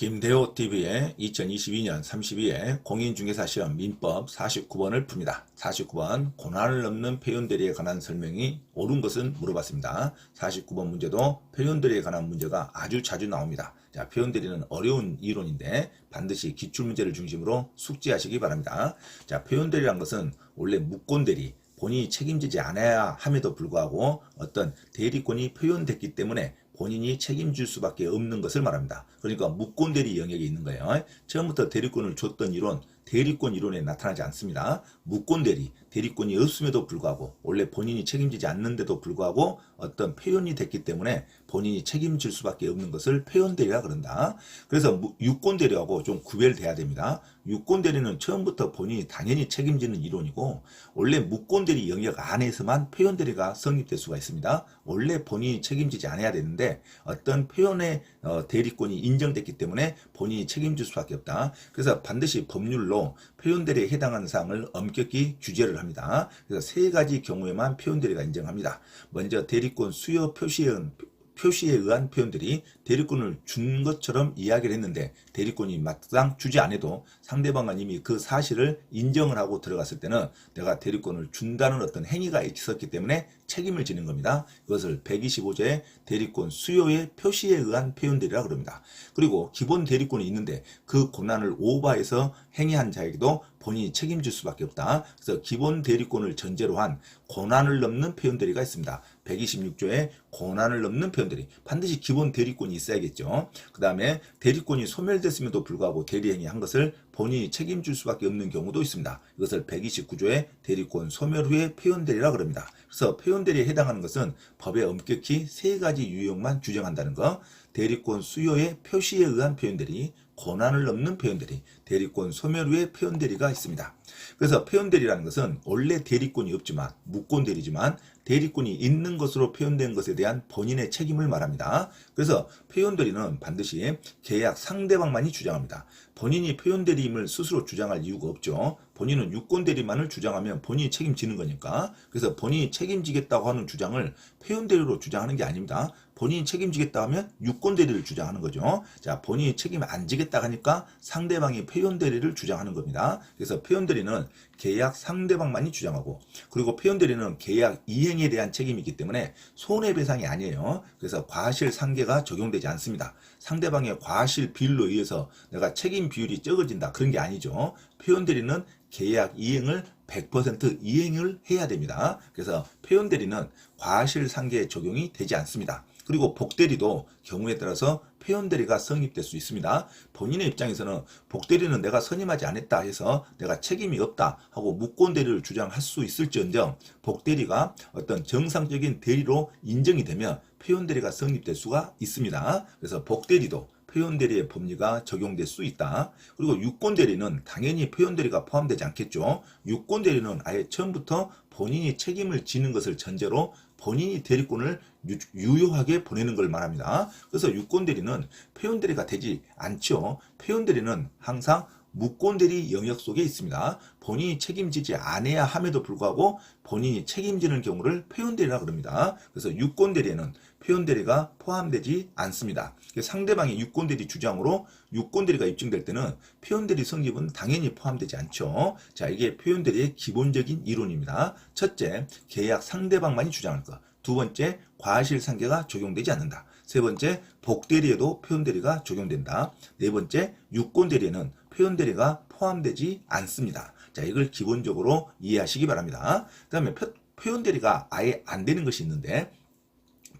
김대호 TV의 2022년 32회 공인중개사 시험 민법 49번을 풉니다. 49번 고난을 넘는 표현들에 관한 설명이 옳은 것은 물어봤습니다. 49번 문제도 표현들에 관한 문제가 아주 자주 나옵니다. 자, 표현들이는 어려운 이론인데 반드시 기출 문제를 중심으로 숙지하시기 바랍니다. 자, 표현들이란 것은 원래 무권 대리 본인이 책임지지 않아야 함에도 불구하고 어떤 대리권이 표현됐기 때문에 본인이 책임질 수밖에 없는 것을 말합니다. 그러니까 무권 대리 영역에 있는 거예요. 처음부터 대리권을 줬던 이론, 대리권 이론에 나타나지 않습니다. 무권 대리, 대리권이 없음에도 불구하고 원래 본인이 책임지지 않는데도 불구하고 어떤 표현이 됐기 때문에 본인이 책임질 수밖에 없는 것을 표현 대리라 그런다. 그래서 무- 유권 대리하고 좀 구별돼야 됩니다. 유권 대리는 처음부터 본인이 당연히 책임지는 이론이고 원래 무권 대리 영역 안에서만 표현 대리가 성립될 수가 있습니다. 원래 본인이 책임지지 않아야 되는데 어떤 표현의 어, 대리권이 인정됐기 때문에 본인이 책임질 수밖에 없다. 그래서 반드시 법률로 표현 대리에 해당하는 사항을 엄격히 규제를 합니다. 그래서 세 가지 경우에만 표현 대리가 인정합니다. 먼저 대리권 수요 표시에 의한 표시에 의한 표현들이 대리권을 준 것처럼 이야기를 했는데 대리권이 막상 주지 않아도 상대방은 이미 그 사실을 인정을 하고 들어갔을 때는 내가 대리권을 준다는 어떤 행위가 있었기 때문에 책임을 지는 겁니다. 이것을 125조의 대리권 수요의 표시에 의한 표현들이라 그럽니다. 그리고 기본 대리권이 있는데 그 권한을 오버해서 행위한 자에게도 본인이 책임질 수밖에 없다. 그래서 기본 대리권을 전제로 한 권한을 넘는 표현들이가 있습니다. 126조의 권한을 넘는 표현들이 반드시 기본 대리권이 있어야겠죠. 그 다음에 대리권이 소멸됐음에도 불구하고 대리행위 한 것을 본인이 책임질 수밖에 없는 경우도 있습니다. 이것을 129조의 대리권 소멸 후의 표현대리라 그럽니다. 그래서 표현대리에 해당하는 것은 법에 엄격히 세 가지 유형만 규정한다는 것. 대리권 수요의 표시에 의한 표현대리, 권한을 넘는 표현대리, 대리권 소멸 후의 표현대리가 있습니다. 그래서 표현대리라는 것은 원래 대리권이 없지만 무권대리지만 대리권이 있는 것으로 표현된 것에 대한 본인의 책임을 말합니다. 그래서 표현대리는 반드시 계약 상대방만이 주장합니다. 본인이 표현대리임을 스스로 주장할 이유가 없죠. 본인은 유권대리만을 주장하면 본인이 책임지는 거니까. 그래서 본인이 책임지겠다고 하는 주장을 표현대리로 주장하는 게 아닙니다. 본인이 책임지겠다 하면 유권대리를 주장하는 거죠. 자, 본인이 책임 안 지겠다 하니까 상대방이 표현대리를 주장하는 겁니다. 그래서 표현대리는 계약 상대방만이 주장하고 그리고 표현대리는 계약 이행에 대한 책임이기 때문에 손해배상이 아니에요. 그래서 과실 상계가 적용되지 않습니다. 상대방의 과실 비율로 의해서 내가 책임 비율이 적어진다 그런 게 아니죠. 표현대리는 계약 이행을 100% 이행을 해야 됩니다. 그래서 표현대리는 과실 상계 적용이 되지 않습니다. 그리고 복대리도 경우에 따라서 표현대리가 성립될 수 있습니다. 본인의 입장에서는 복대리는 내가 선임하지 않았다 해서 내가 책임이 없다 하고 무권대리를 주장할 수 있을지언정 복대리가 어떤 정상적인 대리로 인정이 되면 표현대리가 성립될 수가 있습니다. 그래서 복대리도 표현대리의 법리가 적용될 수 있다. 그리고 유권대리는 당연히 표현대리가 포함되지 않겠죠. 유권대리는 아예 처음부터 본인이 책임을 지는 것을 전제로 본인이 대리권을 유- 유효하게 보내는 걸 말합니다. 그래서 유권대리는 표현대리가 되지 않죠. 표현대리는 항상 무권대리 영역 속에 있습니다. 본인이 책임지지 않아야 함에도 불구하고 본인이 책임지는 경우를 표현대리라 그럽니다. 그래서 유권대리에는 표현대리가 포함되지 않습니다. 상대방의 유권 대리 주장으로 유권 대리가 입증될 때는 표현대리 성립은 당연히 포함되지 않죠. 자, 이게 표현대리의 기본적인 이론입니다. 첫째, 계약 상대방만이 주장할 것. 두 번째, 과실상계가 적용되지 않는다. 세 번째, 복대리에도 표현대리가 적용된다. 네 번째, 유권대리에는 표현대리가 포함되지 않습니다. 자, 이걸 기본적으로 이해하시기 바랍니다. 그 다음에 표현대리가 아예 안 되는 것이 있는데,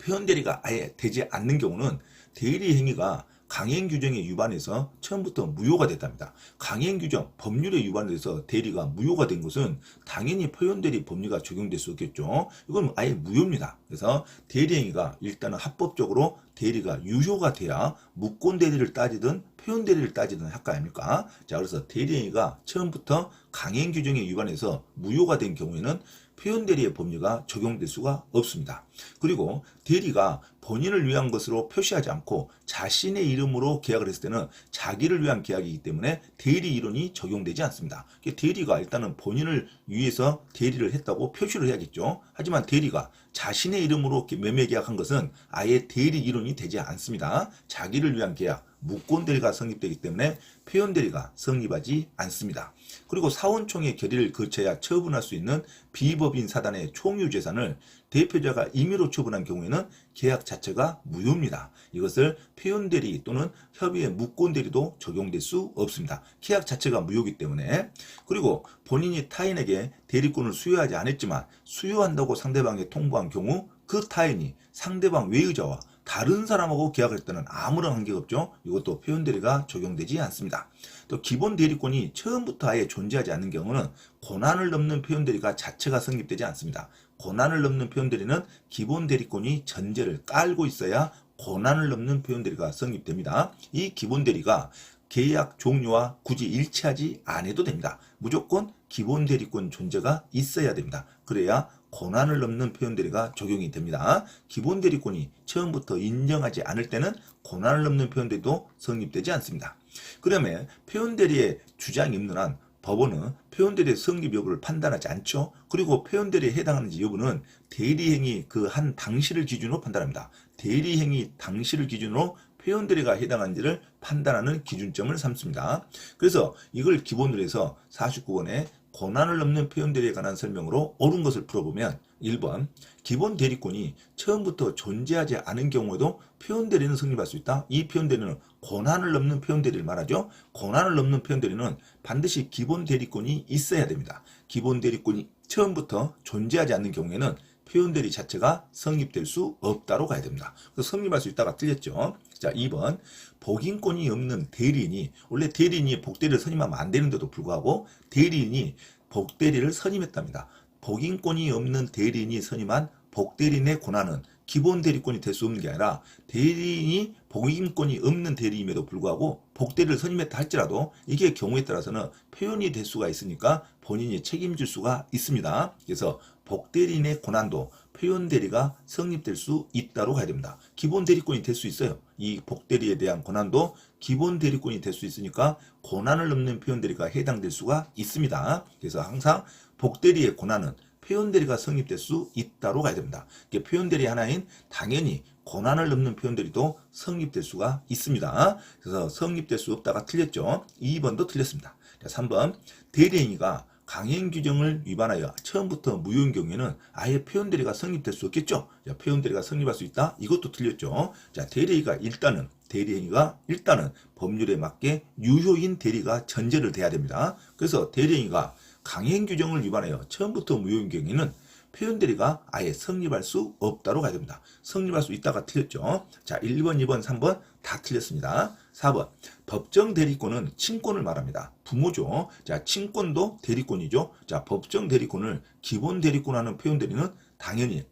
표현 대리가 아예 되지 않는 경우는 대리 행위가 강행 규정에 위반해서 처음부터 무효가 됐답니다. 강행 규정, 법률에 위반돼서 대리가 무효가 된 것은 당연히 표현 대리 법리가 적용될 수 없겠죠. 이건 아예 무효입니다. 그래서 대리 행위가 일단은 합법적으로 대리가 유효가 돼야 무권 대리를 따지든 표현 대리를 따지든 할거 아닙니까? 자, 그래서 대리 행위가 처음부터 강행 규정에 위반해서 무효가 된 경우에는 표현 대리의 법리가 적용될 수가 없습니다. 그리고 대리가 본인을 위한 것으로 표시하지 않고 자신의 이름으로 계약을 했을 때는 자기를 위한 계약이기 때문에 대리 이론이 적용되지 않습니다. 대리가 일단은 본인을 위해서 대리를 했다고 표시를 해야겠죠. 하지만 대리가 자신의 이름으로 매매 계약한 것은 아예 대리 이론이 되지 않습니다. 자기를 위한 계약, 무권 대리가 성립되기 때문에 표현 대리가 성립하지 않습니다. 그리고 사원총회 결의를 거쳐야 처분할 수 있는 비법인 사단의 총유 재산을 대표자가 임의로 처분한 경우에는 계약 자체가 무효입니다. 이것을 표현 대리 또는 협의의 무권 대리도 적용될 수 없습니다. 계약 자체가 무효이기 때문에 그리고 본인이 타인에게 대리권을 수여하지 않았지만 수여한다고 상대방에 통보한 경우 그 타인이 상대방 외의자와 다른 사람하고 계약할 때는 아무런 관계가 없죠. 이것도 표현 대리가 적용되지 않습니다. 또 기본 대리권이 처음부터 아예 존재하지 않는 경우는 고난을 넘는 표현 대리가 자체가 성립되지 않습니다. 고난을 넘는 표현 대리는 기본 대리권이 전제를 깔고 있어야 고난을 넘는 표현 대리가 성립됩니다. 이 기본 대리가 계약 종료와 굳이 일치하지 않아도 됩니다. 무조건 기본 대리권 존재가 있어야 됩니다. 그래야 고난을 넘는 표현 대리가 적용이 됩니다. 기본 대리권이 처음부터 인정하지 않을 때는 고난을 넘는 표현 대리도 성립되지 않습니다. 그러면 표현 대리의 주장이 없는 한 법원은 표현 대리의 성립 여부를 판단하지 않죠. 그리고 표현 대리에 해당하는지 여부는 대리행위 그 한 당시를 기준으로 판단합니다. 대리행위 당시를 기준으로 표현 대리가 해당한지를 판단하는 기준점을 삼습니다. 그래서 이걸 기본으로 해서 49번에 고난을 넘는 표현 대리에 관한 설명으로 옳은 것을 풀어보면 1번 기본 대리권이 처음부터 존재하지 않은 경우에도 표현 대리는 성립할 수 있다. 이 표현 대리는 고난을 넘는 표현 대리를 말하죠. 고난을 넘는 표현 대리는 반드시 기본 대리권이 있어야 됩니다. 기본 대리권이 처음부터 존재하지 않는 경우에는 표현 대리 자체가 성립될 수 없다로 가야 됩니다. 그래서 성립할 수 있다가 틀렸죠. 자, 2번. 복인권이 없는 대리인이 원래 대리인이 복대리를 선임하면 안 되는데도 불구하고 대리인이 복대리를 선임했답니다. 복인권이 없는 대리인이 선임한 복대리인의 권한은 기본 대리권이 될 수 없는 게 아니라 대리인이 복인권이 없는 대리임에도 불구하고 복대리를 선임했다 할지라도 이게 경우에 따라서는 표현이 될 수가 있으니까 본인이 책임질 수가 있습니다. 그래서 복대리인의 권한도 표현 대리가 성립될 수 있다로 가야 됩니다. 기본 대리권이 될 수 있어요. 이 복대리에 대한 권한도 기본 대리권이 될 수 있으니까 권한을 넘는 표현 대리가 해당될 수가 있습니다. 그래서 항상 복대리의 권한은 표현 대리가 성립될 수 있다로 가야 됩니다. 이게 표현 대리 하나인 당연히 권한을 넘는 표현 대리도 성립될 수가 있습니다. 그래서 성립될 수 없다가 틀렸죠. 2번도 틀렸습니다. 자, 3번 대리행위가 강행 규정을 위반하여 처음부터 무효인 경우에는 아예 표현 대리가 성립될 수 없겠죠. 자, 표현 대리가 성립할 수 있다. 이것도 틀렸죠. 자, 대리가 일단은 대리행위가 일단은 법률에 맞게 유효인 대리가 전제를 돼야 됩니다. 그래서 대리행위가 강행 규정을 위반하여 처음부터 무효인 경우에는 표현 대리가 아예 성립할 수 없다로 가야 됩니다. 성립할 수 있다가 틀렸죠. 자, 1번, 2번, 3번 다 틀렸습니다. 4번. 법정 대리권은 친권을 말합니다. 부모죠. 자, 친권도 대리권이죠. 자, 법정 대리권을 기본 대리권하는 표현 대리는 당연히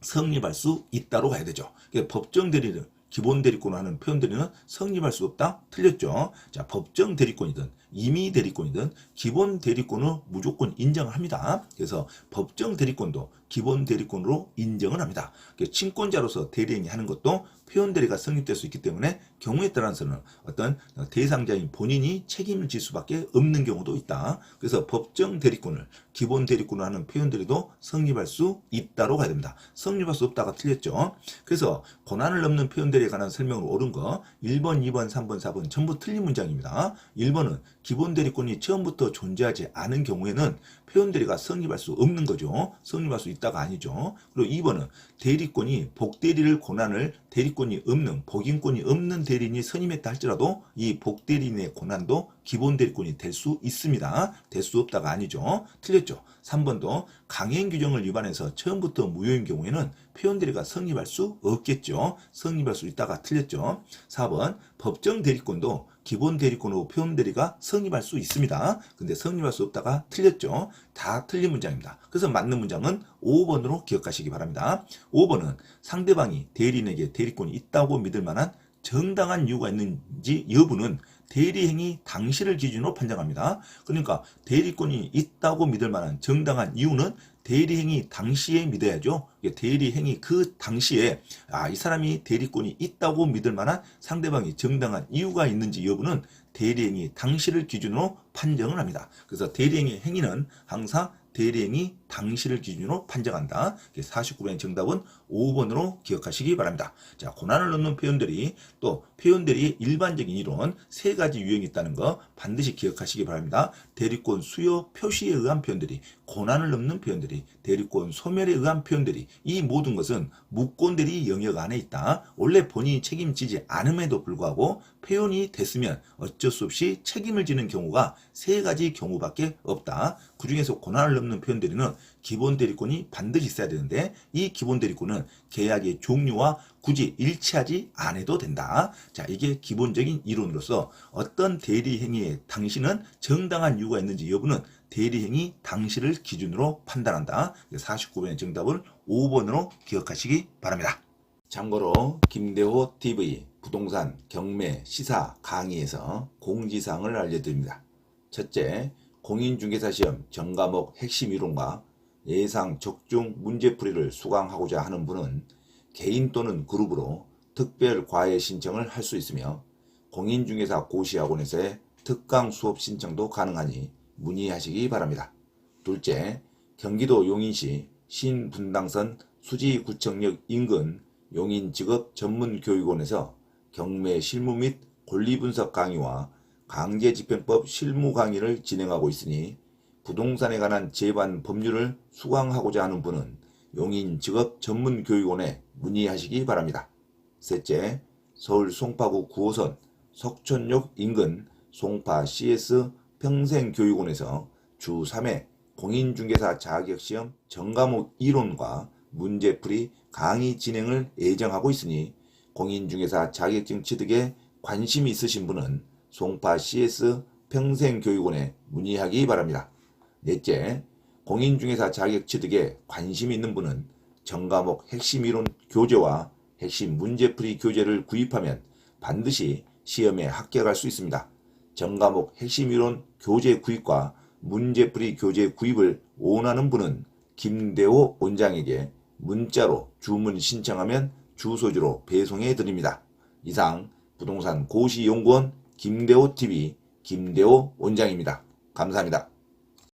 성립할 수 있다로 가야 되죠. 그러니까 법정 대리는 기본 대리권을 하는 표현 대리는 성립할 수 없다? 틀렸죠. 자, 법정 대리권이든 임의 대리권이든 기본 대리권을 무조건 인정을 합니다. 그래서 법정 대리권도 기본 대리권으로 인정을 합니다. 친권자로서 대리행위 하는 것도 표현 대리가 성립될 수 있기 때문에 경우에 따라서는 어떤 대상자인 본인이 책임을 질 수밖에 없는 경우도 있다. 그래서 법정 대리권을 기본 대리권으로 하는 표현 대리도 성립할 수 있다로 가야 됩니다. 성립할 수 없다가 틀렸죠. 그래서 고난을 넘는 표현 대리에 관한 설명을 옳은 거 1번, 2번, 3번, 4번 전부 틀린 문장입니다. 1번은 기본 대리권이 처음부터 존재하지 않은 경우에는 표현 대리가 성립할 수 없는 거죠. 성립할 수 있다가 아니죠. 그리고 2번은 대리권이 복대리를 권한을 대리권이 없는 복인권이 없는 대리인이 선임했다 할지라도 이 복대리인의 권한도 기본 대리권이 될 수 있습니다. 될 수 없다가 아니죠. 틀렸죠. 3번도 강행 규정을 위반해서 처음부터 무효인 경우에는 표현 대리가 성립할 수 없겠죠. 성립할 수 있다가 틀렸죠. 4번 법정 대리권도 기본 대리권으로 표현 대리가 성립할 수 있습니다. 근데 성립할 수 없다가 틀렸죠. 다 틀린 문장입니다. 그래서 맞는 문장은 5번으로 기억하시기 바랍니다. 5번은 상대방이 대리인에게 대리권이 있다고 믿을 만한 정당한 이유가 있는지 여부는 대리행위 당시를 기준으로 판정합니다. 그러니까 대리권이 있다고 믿을 만한 정당한 이유는 대리행위 당시에 믿어야죠. 대리행위 그 당시에 아, 이 사람이 대리권이 있다고 믿을 만한 상대방이 정당한 이유가 있는지 여부는 대리행위 당시를 기준으로 판정을 합니다. 그래서 대리행위 행위는 항상 대리행위 당시를 기준으로 판정한다. 49번의 정답은 5번으로 기억하시기 바랍니다. 자, 고난을 넘는 표현들이 또 표현들이 일반적인 이론 세 가지 유형이 있다는 거 반드시 기억하시기 바랍니다. 대리권 수요 표시에 의한 표현들이 고난을 넘는 표현들이 대리권 소멸에 의한 표현들이 이 모든 것은 무권들이 영역 안에 있다. 원래 본인이 책임지지 않음에도 불구하고 표현이 됐으면 어쩔 수 없이 책임을 지는 경우가 세 가지 경우밖에 없다. 그 중에서 고난을 넘는 표현들 은 기본 대리권이 반드시 있어야 되는데 이 기본 대리권은 계약의 종류와 굳이 일치하지 않아도 된다. 자, 이게 기본적인 이론으로서 어떤 대리 행위에 당신은 정당한 이유가 있는지 여부는 대리 행위 당시를 기준으로 판단한다. 49번의 정답은 5번으로 기억하시기 바랍니다. 참고로 김대호 TV 부동산 경매 시사 강의에서 공지사항을 알려드립니다. 첫째, 공인중개사 시험 전과목 핵심 이론과 예상 적중 문제풀이를 수강하고자 하는 분은 개인 또는 그룹으로 특별 과외 신청을 할 수 있으며 공인중개사 고시학원에서의 특강 수업 신청도 가능하니 문의하시기 바랍니다. 둘째, 경기도 용인시 신분당선 수지구청역 인근 용인직업전문교육원에서 경매 실무 및 권리분석 강의와 강제집행법 실무 강의를 진행하고 있으니 부동산에 관한 제반 법률을 수강하고자 하는 분은 용인직업전문교육원에 문의하시기 바랍니다. 셋째, 서울 송파구 9호선 석촌역 인근 송파 CS 평생교육원에서 주 3회 공인중개사 자격시험 전과목 이론과 문제풀이 강의 진행을 예정하고 있으니 공인중개사 자격증 취득에 관심이 있으신 분은 송파 CS 평생교육원에 문의하기 바랍니다. 넷째, 공인중개사 자격 취득에 관심 있는 분은 전과목 핵심 이론 교재와 핵심 문제풀이 교재를 구입하면 반드시 시험에 합격할 수 있습니다. 전과목 핵심 이론 교재 구입과 문제풀이 교재 구입을 원하는 분은 김대호 원장에게 문자로 주문 신청하면 주소지로 배송해 드립니다. 이상 부동산 고시연구원 김대호 TV 김대호 원장입니다. 감사합니다.